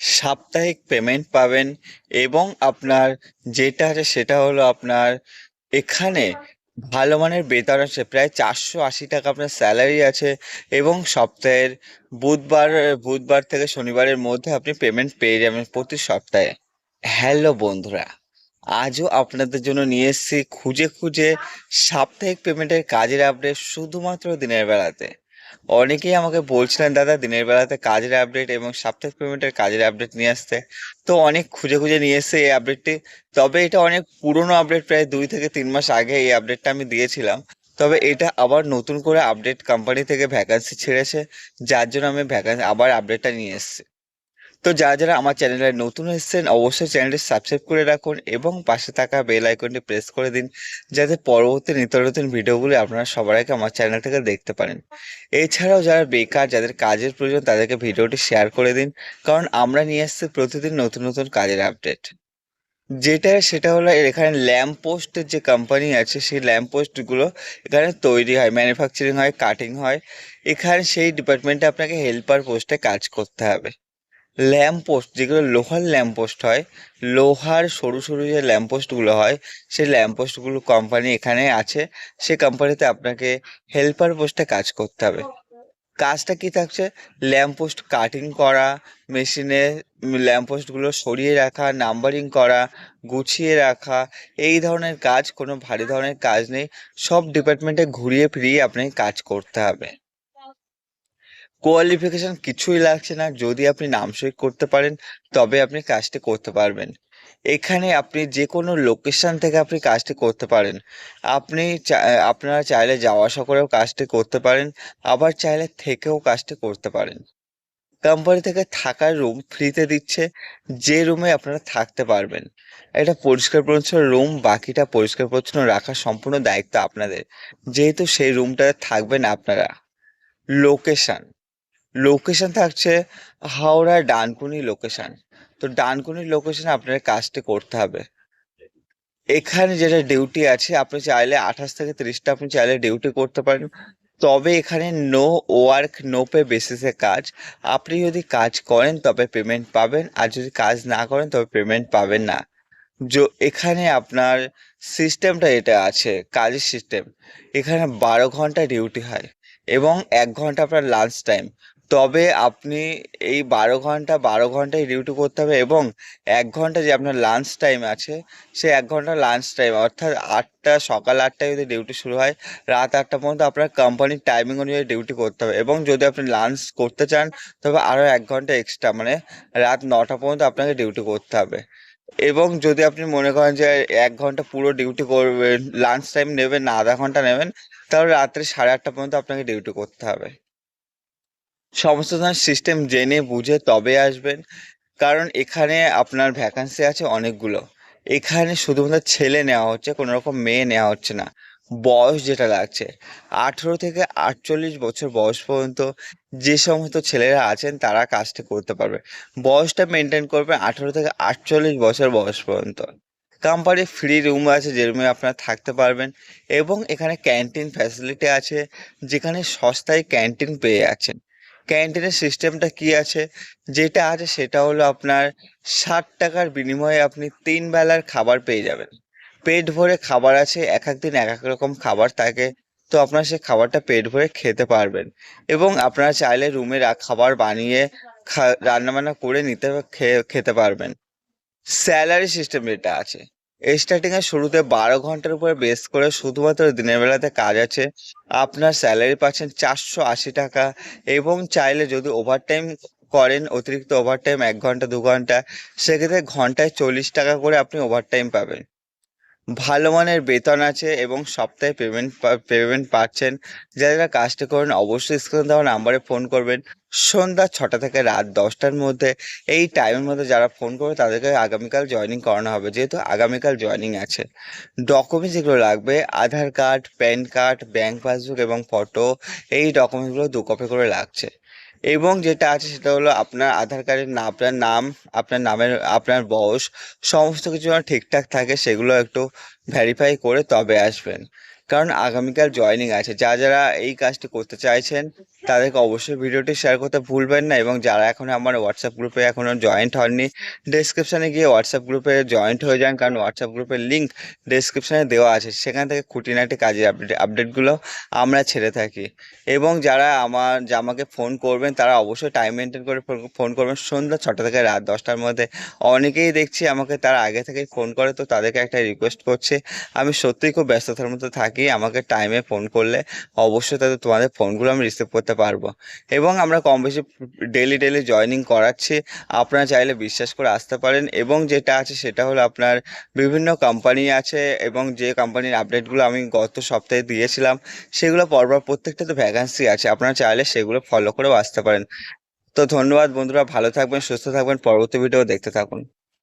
সাপ্তাহিক পেমেন্ট পাবেন এবং আপনার যেটা আছে সেটা হলো আপনার এখানে ভালো মানের বেতন আছে। প্রায় চারশো আশি টাকা আপনার স্যালারি আছে এবং সপ্তাহের বুধবার বুধবার থেকে শনিবারের মধ্যে আপনি পেমেন্ট পেয়ে যাবেন প্রতি সপ্তাহে। হ্যালো বন্ধুরা, আজও আপনাদের জন্য নিয়ে এসেছি খুঁজে খুঁজে সাপ্তাহিক পেমেন্টের কাজের আপডেট শুধুমাত্র দিনের বেলাতে। অনেকেই আমাকে বলছিলেন, দাদা, দিনের বেলাতে কাজের আপডেট এবং সাপ্তাহিক পেমেন্টের কাজের আপডেট নিয়ে আসতে। তো অনেক খুঁজে খুঁজে নিয়ে এসছে এই আপডেটটি তবে এটা অনেক পুরনো আপডেট প্রায় দুই থেকে তিন মাস আগে এই আপডেটটা আমি দিয়েছিলাম। তবে এটা আবার নতুন করে আপডেট কোম্পানি থেকে ভ্যাকান্সি ছেড়েছে, যার জন্য আমি ভ্যাকান্সি আবার আপডেটটা নিয়ে এসেছি। তো যারা যারা আমার চ্যানেলে নতুন এসেছেন, অবশ্যই চ্যানেলটি সাবস্ক্রাইব করে রাখুন এবং পাশে থাকা বেল আইকনটি প্রেস করে দিন, যাতে পরবর্তী নিত্য নতুন ভিডিওগুলি আপনারা সবার আগে আমার চ্যানেল থেকে দেখতে পারেন। এছাড়াও যারা বেকার, যাদের কাজের প্রয়োজন, তাদেরকে ভিডিওটি শেয়ার করে দিন, কারণ আমরা নিয়ে আসছি প্রতিদিন নতুন নতুন কাজের আপডেট যেটা, সেটা হলো এখানে ল্যাম্প পোস্টের যে কোম্পানি আছে, সেই ল্যাম্প পোস্টগুলো এখানে তৈরি হয় ম্যানুফ্যাকচারিং হয় কাটিং হয়। এখানে সেই ডিপার্টমেন্টে আপনাকে হেল্পার পোস্টে কাজ করতে হবে। ল্যাম্প পোস্ট যেগুলো লোহার ল্যাম্প পোস্ট হয়, লোহার সরু সরু যে ল্যাম্প পোস্টগুলো হয়, সেই ল্যাম্প পোস্টগুলো কোম্পানি এখানে আছে। সে কোম্পানিতে আপনাকে হেল্পার পোস্টে কাজ করতে হবে। কাজটা কি থাকছে? ল্যাম্প পোস্ট কাটিং করা মেশিনে ল্যাম্প পোস্টগুলো সরিয়ে রাখা নাম্বারিং করা, গুছিয়ে রাখা, এই ধরনের কাজ, কোনো ভারী ধরনের কাজ নেই। সব ডিপার্টমেন্টে ঘুরিয়ে ফিরিয়ে আপনাকে কাজ করতে হবে। কোয়ালিফিকেশন কিছুই লাগছে না। যদি আপনি নাম সই করতে পারেন, তবে আপনি কাজটি করতে পারবেন। এখানে আপনি যে কোনো লোকেশন থেকে আপনি কাজটি করতে পারেন। আপনি আপনারা চাইলে যাওয়া আসা করেও কাজটি করতে পারেন, আবার চাইলে থেকেও কাজটি করতে পারেন। কোম্পানি থেকে থাকার রুম ফ্রিতে দিচ্ছে, যে রুমে আপনারা থাকতে পারবেন। এটা পরিষ্কার পরিচ্ছন্ন রুম বাকিটা পরিষ্কার পরিচ্ছন্ন রাখার সম্পূর্ণ দায়িত্ব আপনাদের। যেহেতু সেই রুমটাতে থাকবেন আপনারা। লোকেশন লোকেশন থাকছে হাওড়া ডানকুনি লোকেশান তো ডানকুনি লোকেশনে আপনার কাজটি করতে হবে। এখানে যেটা ডিউটি আছে, আপনি চাইলে আঠাশ থেকে তিরিশটা আপনি চাইলে ডিউটি করতে পারেন। তবে এখানে নো ওয়ার্ক নো পে বেসিসে কাজ। আপনি যদি কাজ করেন, তবে পেমেন্ট পাবেন। আর যদি কাজ না করেন, তবে পেমেন্ট পাবেন না। যো, এখানে আপনার সিস্টেমটা এটা আছে, কাজের সিস্টেম এখানে বারো ঘণ্টা ডিউটি হয় এবং এক ঘণ্টা আপনার লাঞ্চ টাইম তবে আপনি এই বারো ঘণ্টা, বারো ঘন্টায় ডিউটি করতে হবে এবং এক ঘণ্টা যে আপনার লাঞ্চ টাইম আছে, সে এক ঘণ্টা লাঞ্চ টাইম অর্থাৎ আটটা, সকাল আটটায় যদি ডিউটি শুরু হয়, রাত আটটা পর্যন্ত আপনার কোম্পানির টাইমিং অনুযায়ী ডিউটি করতে হবে এবং যদি আপনি লাঞ্চ করতে চান, তবে আরও এক ঘণ্টা এক্সট্রা মানে রাত নটা পর্যন্ত আপনাকে ডিউটি করতে হবে। এবং যদি আপনি মনে করেন যে এক ঘণ্টা পুরো ডিউটি করবেন লাঞ্চ টাইম নেবেন না আধা ঘণ্টা নেবেন, তাহলে রাত্রে সাড়ে আটটা পর্যন্ত আপনাকে ডিউটি করতে হবে। সমস্ত ধরনের সিস্টেম জেনে বুঝে তবে আসবেন। কারণ এখানে আপনার ভ্যাকান্সি আছে অনেকগুলো। এখানে শুধুমাত্র ছেলে নেওয়া হচ্ছে কোনো রকম মেয়ে নেওয়া হচ্ছে না। বয়স যেটা লাগছে, আঠেরো থেকে আটচল্লিশ বছর বয়স পর্যন্ত যে সমস্ত ছেলেরা আছেন তারা কাজটা করতে পারবে। বয়সটা মেনটেন করবে আঠেরো থেকে আটচল্লিশ বছর বয়স পর্যন্ত। কোম্পানি ফ্রি রুম আছে, যে রুমে আপনারা থাকতে পারবেন। এবং এখানে ক্যান্টিন ফ্যাসিলিটি আছে, যেখানে সস্তায় ক্যান্টিন পেয়ে যাচ্ছেন। ক্যান্টিনের সিস্টেমটা কি আছে? যেটা আছে সেটা হলো আপনার ষাট টাকার বিনিময়ে আপনি তিন বেলার খাবার পেয়ে যাবেন। পেট ভরে খাবার আছে, এক এক দিন এক এক রকম খাবার থাকে, তো আপনারা সেই খাবারটা পেট ভরে খেতে পারবেন। এবং আপনারা চাইলে রুমে খাবার বানিয়ে রান্নাবান্না করে নিতে খেতে পারবেন। স্যালারি সিস্টেম যেটা আছে স্টার্টিং এর শুরুতে বারো ঘণ্টার উপরে বেস করে শুধুমাত্র দিনের বেলাতে কাজ আছে। আপনার স্যালারি পাচ্ছেন চারশো আশি টাকা এবং চাইলে যদি ওভারটাইম করেন, অতিরিক্ত ওভারটাইম এক ঘণ্টা, দু ঘণ্টা, সেক্ষেত্রে ঘন্টায় চল্লিশ টাকা করে আপনি ওভারটাইম পাবেন। ভালো মানের বেতন আছে এবং সপ্তাহে পেমেন্ট পেমেন্ট পাচ্ছেন। যারা কাজটা করেন, অবশ্যই স্ক্রিন দেওয়া নাম্বারে ফোন করবেন। সন্ধ্যা ছটা থেকে রাত দশটার মধ্যে এই টাইমের মধ্যে যারা ফোন করবে, তাদেরকে আগামীকাল জয়েনিং করানো হবে, যেহেতু আগামীকাল জয়েনিং আছে। ডকুমেন্টস যেগুলো লাগবে, Aadhaar card PAN card bank passbook এবং ফটো এই ডকুমেন্টসগুলো দু কপি করে লাগছে। এবং যেটা আছে সেটা হলো আপনার আধার কার্ডের না, আপনার নাম, আপনার নামের, আপনার বয়স, সমস্ত কিছু যেন ঠিকঠাক থাকে সেগুলো একটু ভ্যারিফাই করে তবে আসবেন। কারণ আগামীকাল জয়েনিং আছে। যা যারা এই কাজটি করতে চাইছেন তাদেরকে অবশ্যই ভিডিওটি শেয়ার করতে ভুলবেন না এবং যারা এখনও আমার হোয়াটসঅ্যাপ গ্রুপে এখনও জয়েন্ট হননি ডেসক্রিপশানে গিয়ে হোয়াটসঅ্যাপ গ্রুপে জয়েন্ট হয়ে যান। কারণ হোয়াটসঅ্যাপ গ্রুপের লিঙ্ক ডেসক্রিপশানে দেওয়া আছে। সেখান থেকে খুঁটিনাটি কাজের আপডেট আপডেটগুলো আমরা ছেড়ে থাকি। এবং যারা আমার আমাকে ফোন করবেন, তারা অবশ্যই টাইম মেনটেন করে ফোন- করবেন সন্ধ্যা ছটা থেকে রাত দশটার মধ্যে। অনেকেই দেখছি আমাকে তার আগে থেকেই ফোন করে, তো তাদেরকে একটা রিকোয়েস্ট করছে। আমি সত্যিই খুব ব্যস্ততার মধ্যে থাকি, আমাকে টাইমে ফোন করলে অবশ্যই তাদের, তোমাদের ফোনগুলো আমি রিসিভ করতে পারব। এবং আমরা কম বেশি ডেলি ডেলি জয়েনিং করাচ্ছি। আপনারা চাইলে বিশ্বাস করে আসতে পারেন এবং যেটা আছে সেটা হলো আপনার বিভিন্ন কোম্পানি আছে এবং যে কোম্পানির আপডেটগুলো আমি গত সপ্তাহে দিয়েছিলাম, সেগুলো পরপর প্রত্যেকটা তো ভ্যাকান্সি আছে। আপনারা চাইলে সেগুলো ফলো করেও আসতে পারেন। তো ধন্যবাদ বন্ধুরা, ভালো থাকবেন, সুস্থ থাকবেন, পরবর্তী ভিডিও দেখতে থাকুন।